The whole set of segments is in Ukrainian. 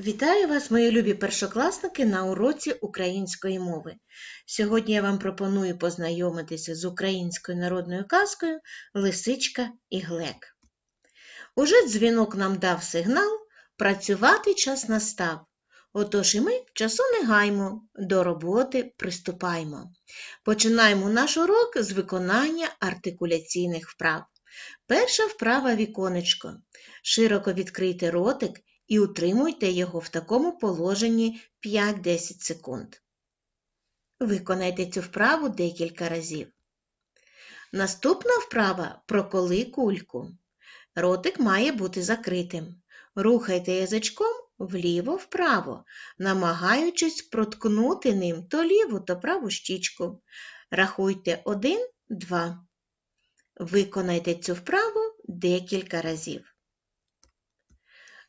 Вітаю вас, мої любі першокласники, на уроці української мови. Сьогодні я вам пропоную познайомитися з українською народною казкою Лисичка і Глек. Уже дзвінок нам дав сигнал, працювати час настав. Отож і ми часу не гаймо, до роботи приступаємо. Починаємо наш урок з виконання артикуляційних вправ. Перша вправа віконечко. Широко відкрийте ротик і утримуйте його в такому положенні 5-10 секунд. Виконайте цю вправу декілька разів. Наступна вправа проколи кульку. Ротик має бути закритим. Рухайте язичком вліво-вправо, намагаючись проткнути ним то ліву, то праву щічку. Рахуйте 1, 2. Виконайте цю вправу декілька разів.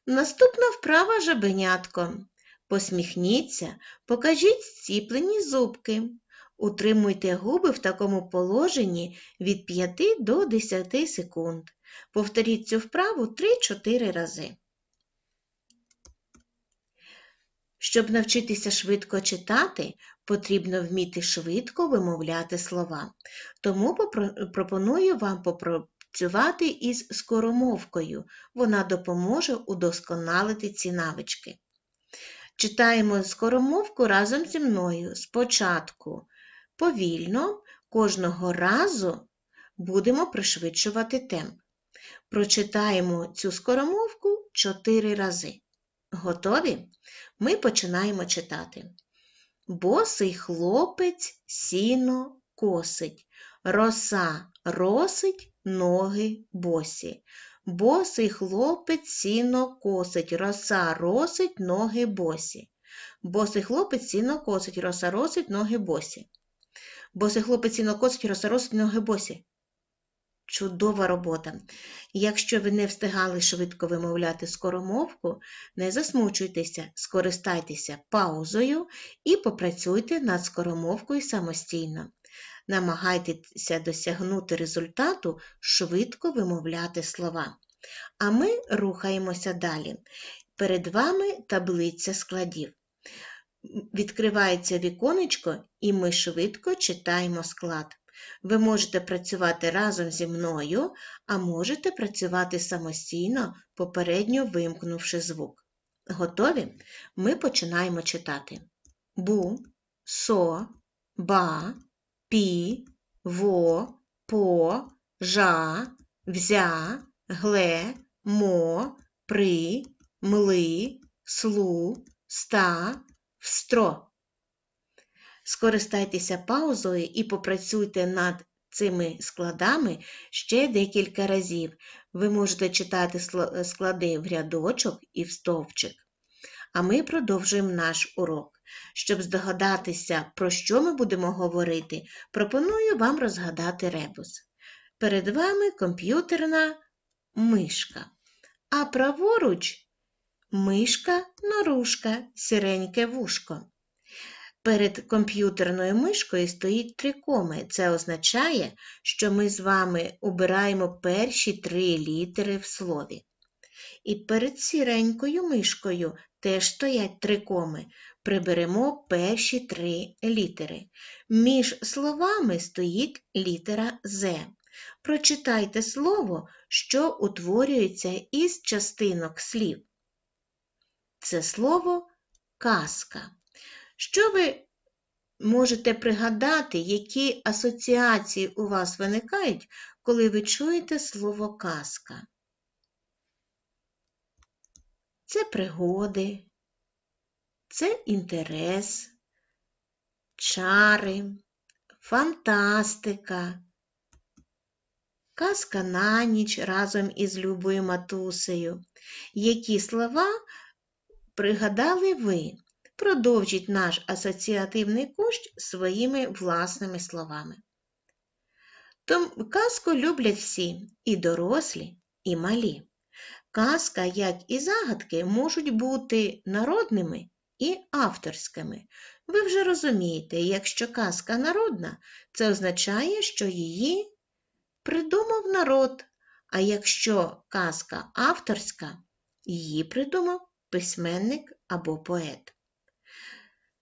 Наступна вправа жабенятко. Посміхніться, покажіть зціплені зубки. Утримуйте губи в такому положенні від 5 до 10 секунд. Повторіть цю вправу 3-4 рази. Щоб навчитися швидко читати, потрібно вміти швидко вимовляти слова. Тому пропоную вам попрацювати із скоромовкою. Вона допоможе удосконалити ці навички. Читаємо скоромовку разом зі мною. Спочатку повільно, кожного разу будемо пришвидшувати темп. Прочитаємо цю скоромовку 4 рази. Готові? Ми починаємо читати. Босий хлопець сіно косить, роса росить, ноги босі. Босий хлопець сіно косить, роса росить, ноги босі. Босий хлопець сіно косить, роса росить, ноги босі. Босий хлопець сіно косить, роса росить, ноги босі. Чудова робота. Якщо ви не встигали швидко вимовляти скоромовку, не засмучуйтеся, скористайтеся паузою і попрацюйте над скоромовкою самостійно. Намагайтеся досягнути результату швидко вимовляти слова. А ми рухаємося далі. Перед вами таблиця складів. Відкривається віконечко, і ми швидко читаємо склад. Ви можете працювати разом зі мною, а можете працювати самостійно, попередньо вимкнувши звук. Готові? Ми починаємо читати. Бу, со, ба, пі, во, по, жа, взя, гле, мо, при, мли, слу, ста, встро. Скористайтеся паузою і попрацюйте над цими складами ще декілька разів. Ви можете читати склади в рядочок і в стовпчик. А ми продовжуємо наш урок. Щоб здогадатися, про що ми будемо говорити, пропоную вам розгадати ребус. Перед вами комп'ютерна мишка, а праворуч мишка норушка, сіреньке вушко. Перед комп'ютерною мишкою стоїть три коми. Це означає, що ми з вами обираємо перші три літери в слові. І перед сіренькою мишкою теж стоять три коми. Приберемо перші три літери. Між словами стоїть літера З. Прочитайте слово, що утворюється із частинок слів. Це слово казка. Що ви можете пригадати, які асоціації у вас виникають, коли ви чуєте слово казка? Це пригоди, це інтерес, чари, фантастика, казка на ніч разом із Любою матусею. Які слова пригадали ви? Продовжіть наш асоціативний кущ своїми власними словами. Том казку люблять всі, і дорослі, і малі. Казка, як і загадки, можуть бути народними і авторськими. Ви вже розумієте, якщо казка народна, це означає, що її придумав народ, а якщо казка авторська, її придумав письменник або поет.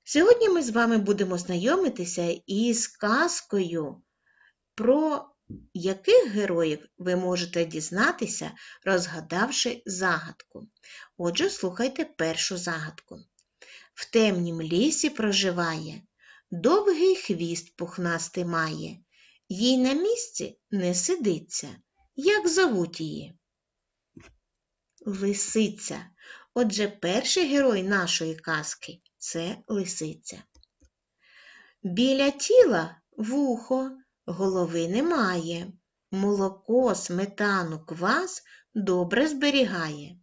Сьогодні ми з вами будемо знайомитися із казкою, про яких героїв ви можете дізнатися, розгадавши загадку. Отже, слухайте першу загадку. В темнім лісі проживає, довгий хвіст пухнастий має, їй на місці не сидиться. Як зовуть її? Лисиця. Отже, перший герой нашої казки це лисиця. Біля тіла вухо, голови немає. Молоко, сметану, квас добре зберігає.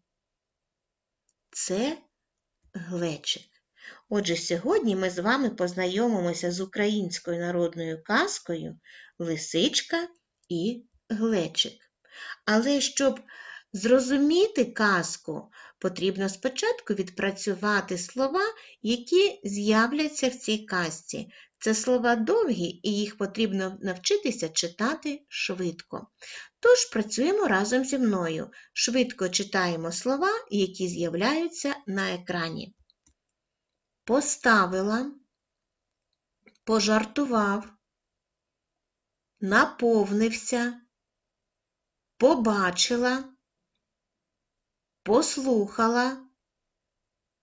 Це глечик. Отже, сьогодні ми з вами познайомимося з українською народною казкою Лисичка і Глечик. Але щоб зрозуміти казку, потрібно спочатку відпрацювати слова, які з'являться в цій казці. Це слова довгі, і їх потрібно навчитися читати швидко. Тож працюємо разом зі мною. Швидко читаємо слова, які з'являються на екрані. Поставила, пожартував, наповнився, побачила, послухала,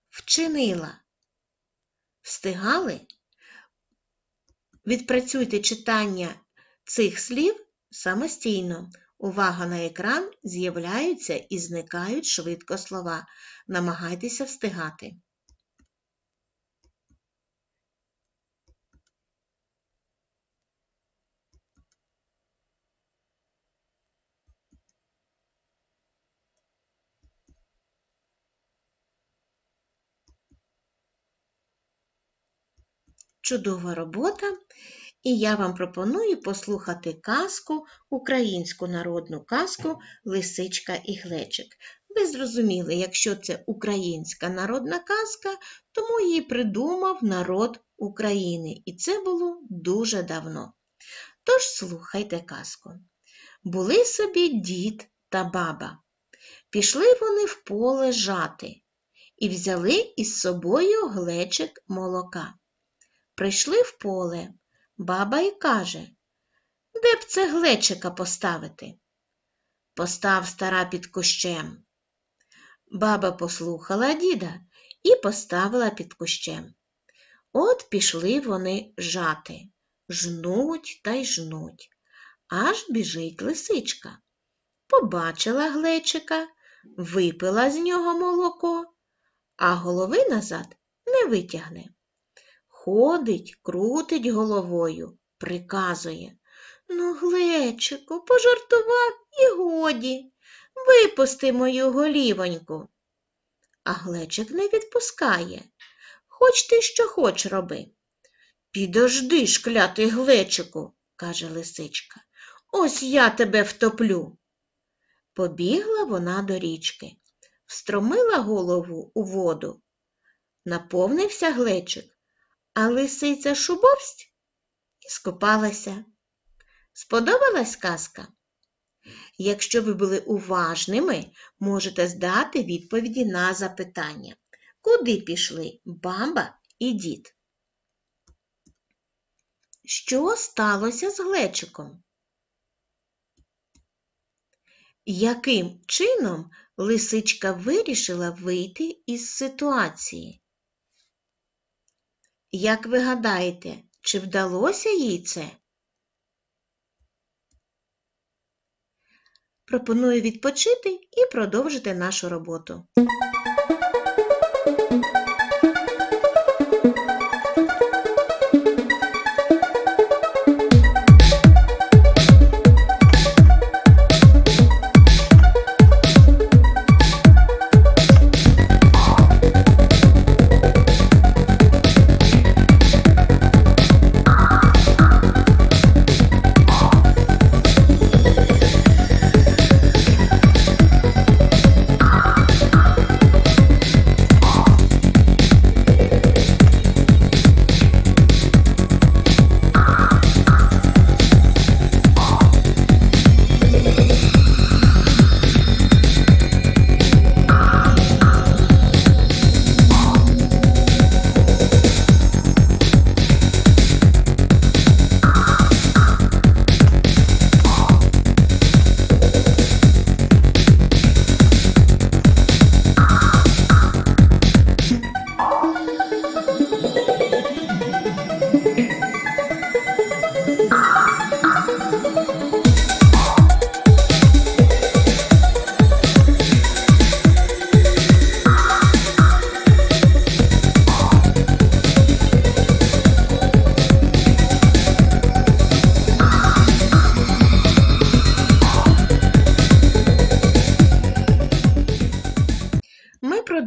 вчинила. Встигали? Відпрацюйте читання цих слів самостійно. Увага на екран з'являються і зникають швидко слова. Намагайтеся встигати. Чудова робота! І я вам пропоную послухати казку, українську народну казку Лисичка і Глечик. Ви зрозуміли, якщо це українська народна казка, тому її придумав народ України, і це було дуже давно. Тож слухайте казку. Були собі дід та баба. Пішли вони в поле жати і взяли із собою глечик молока. Прийшли в поле. Баба й каже, де б це глечика поставити? Постав стара під кущем. Баба послухала діда і поставила під кущем. От пішли вони жати, жнуть та й жнуть. Аж біжить лисичка. Побачила глечика, випила з нього молоко, а голови назад не витягне. Ходить, крутить головою, приказує. Ну, глечику, пожартував і годі. Випусти мою голівоньку. А глечик не відпускає. Хоч ти що хоч роби. Підожди ж, клятий глечику, каже лисичка. Ось я тебе втоплю. Побігла вона до річки, встромила голову у воду. Наповнився глечик а лисиця шубовсть і скопалася. Сподобалась казка? Якщо ви були уважними, можете здати відповіді на запитання. Куди пішли баба і дід? Що сталося з глечиком? Яким чином лисичка вирішила вийти із ситуації? Як ви гадаєте, чи вдалося їй це? Пропоную відпочити і продовжити нашу роботу.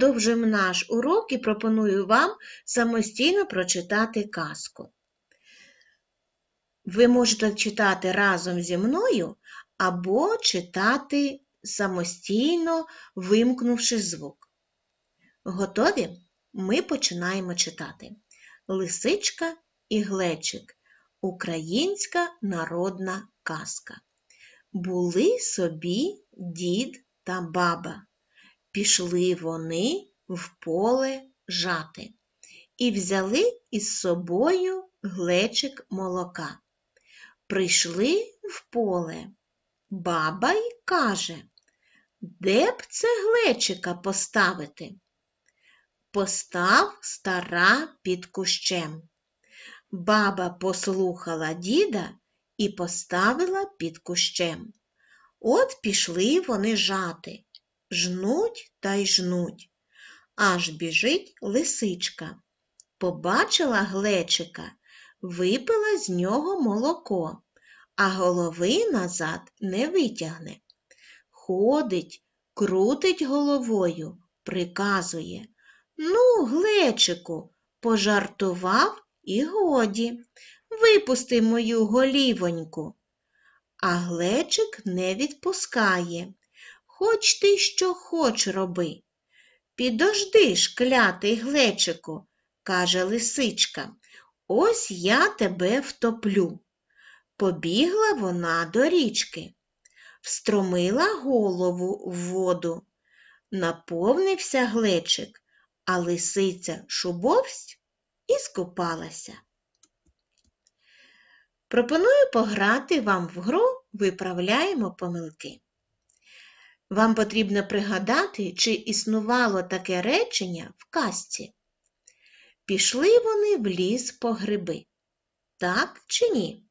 Продовжуємо наш урок і пропоную вам самостійно прочитати казку. Ви можете читати разом зі мною або читати самостійно, вимкнувши звук. Готові? Ми починаємо читати. Лисичка і глечик. Українська народна казка. Були собі дід та баба. Пішли вони в поле жати і взяли із собою глечик молока. Прийшли в поле. Баба й каже, де б це глечика поставити? Постав стара під кущем. Баба послухала діда і поставила під кущем. От пішли вони жати, жнуть та й жнуть. Аж біжить лисичка. Побачила глечика, випила з нього молоко, а голови назад не витягне. Ходить, крутить головою, приказує Ну, глечику, пожартував і годі. Випусти мою голівоньку. А глечик не відпускає. Хоч ти що хоч роби. Підожди ж, клятий глечику, каже лисичка, ось я тебе втоплю. Побігла вона до річки, встромила голову в воду, наповнився глечик, а лисиця шубовсть і скупалася. Пропоную пограти вам в гру Виправляємо помилки. Вам потрібно пригадати, чи існувало таке речення в казці. Пішли вони в ліс по гриби. Так чи ні?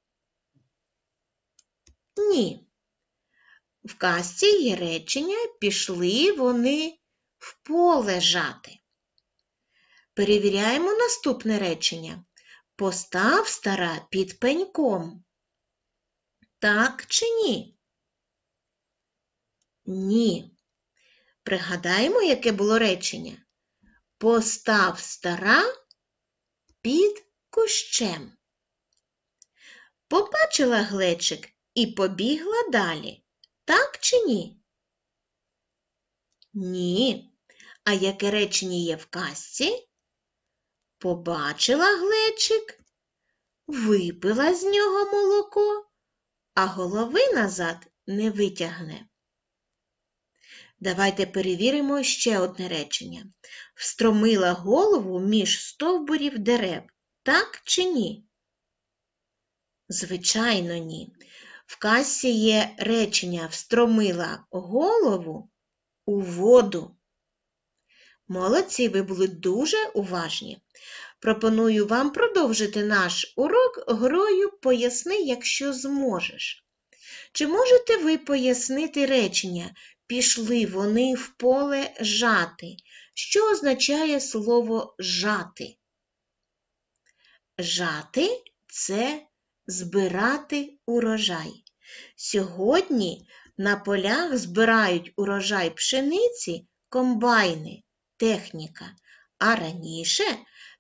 Ні. В казці є речення пішли вони в поле жати. Перевіряємо наступне речення. Постав стара під пеньком. Так чи ні? Ні. Пригадаємо, яке було речення. Постав стара під кущем. Побачила глечик і побігла далі. Так чи ні? Ні. А яке речення є в казці? Побачила глечик, випила з нього молоко, а голови назад не витягне. Давайте перевіримо ще одне речення. Встромила голову між стовбурів дерев, так чи ні? Звичайно, ні. В касі є речення встромила голову у воду. Молодці, ви були дуже уважні. Пропоную вам продовжити наш урок грою Поясни, якщо зможеш. Чи можете ви пояснити речення Пішли вони в поле жати? Що означає слово жати? Жати це збирати урожай. Сьогодні на полях збирають урожай пшениці комбайни, техніка, а раніше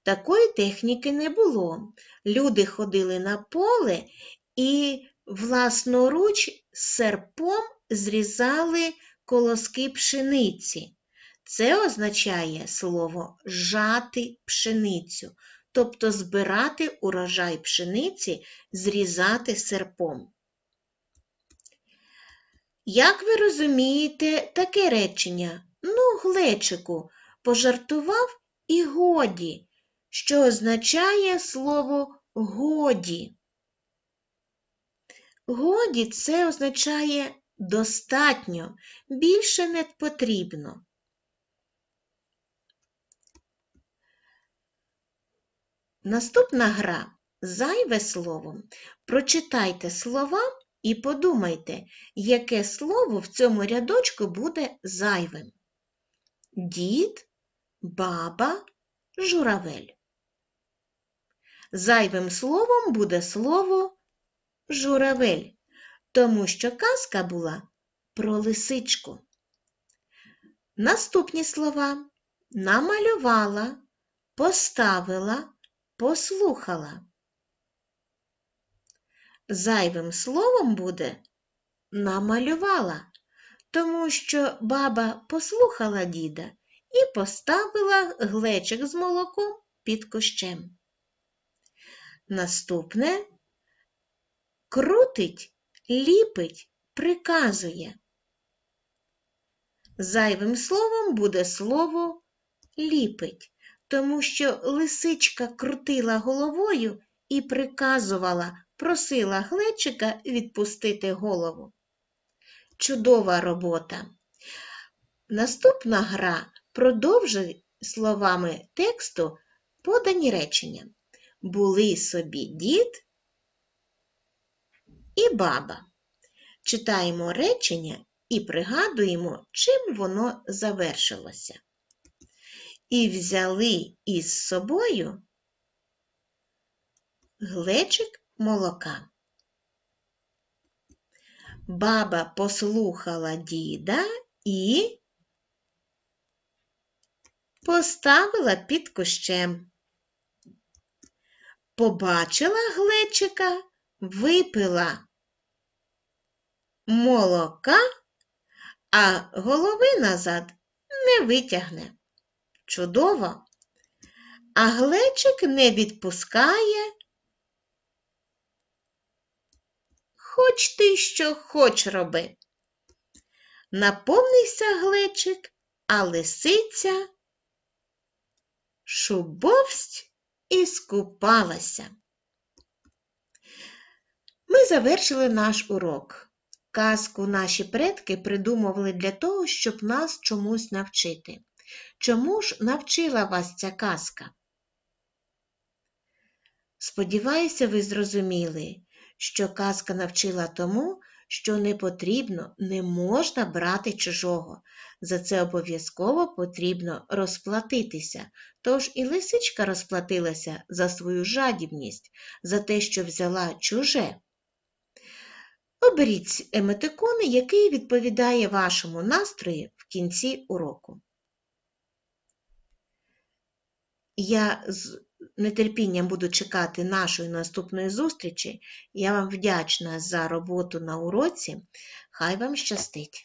такої техніки не було. Люди ходили на поле і власноруч серпом зрізали колоски пшениці. Це означає слово жати пшеницю, тобто збирати урожай пшениці, зрізати серпом. Як ви розумієте таке речення? Ну, глечику, пожартував і годі, що означає слово годі. Годі це означає достатньо, більше не потрібно. Наступна гра зайве слово. Прочитайте слова і подумайте, яке слово в цьому рядочку буде зайвим. Дід, баба, журавель. Зайвим словом буде слово журавель, тому що казка була про лисичку. Наступні слова намалювала, поставила, послухала. Зайвим словом буде намалювала, тому що баба послухала діда і поставила глечик з молоком під кущем. Наступне крутить, ліпить, приказує. Зайвим словом буде слово ліпить, тому що лисичка крутила головою і приказувала, просила глечика відпустити голову. Чудова робота. Наступна гра продовжує словами тексту подані речення. Були собі дід і баба. Читаємо речення і пригадуємо, чим воно завершилося. І взяли із собою глечик молока. Баба послухала діда і поставила під кущем. Побачила глечика, випила молока, а голови назад не витягне. Чудово. А глечик не відпускає. Хоч ти що хоч роби. Наповнився глечик, а лисиця шубовсть і скупалася. Ми завершили наш урок. Казку наші предки придумували для того, щоб нас чомусь навчити. Чому ж навчила вас ця казка? Сподіваюся, ви зрозуміли, що казка навчила тому, що не потрібно, не можна брати чужого. За це обов'язково потрібно розплатитися. Тож і лисичка розплатилася за свою жадібність, за те, що взяла чуже. Оберіть еметикон, який відповідає вашому настрої в кінці уроку. Я з нетерпінням буду чекати нашої наступної зустрічі. Я вам вдячна за роботу на уроці. Хай вам щастить!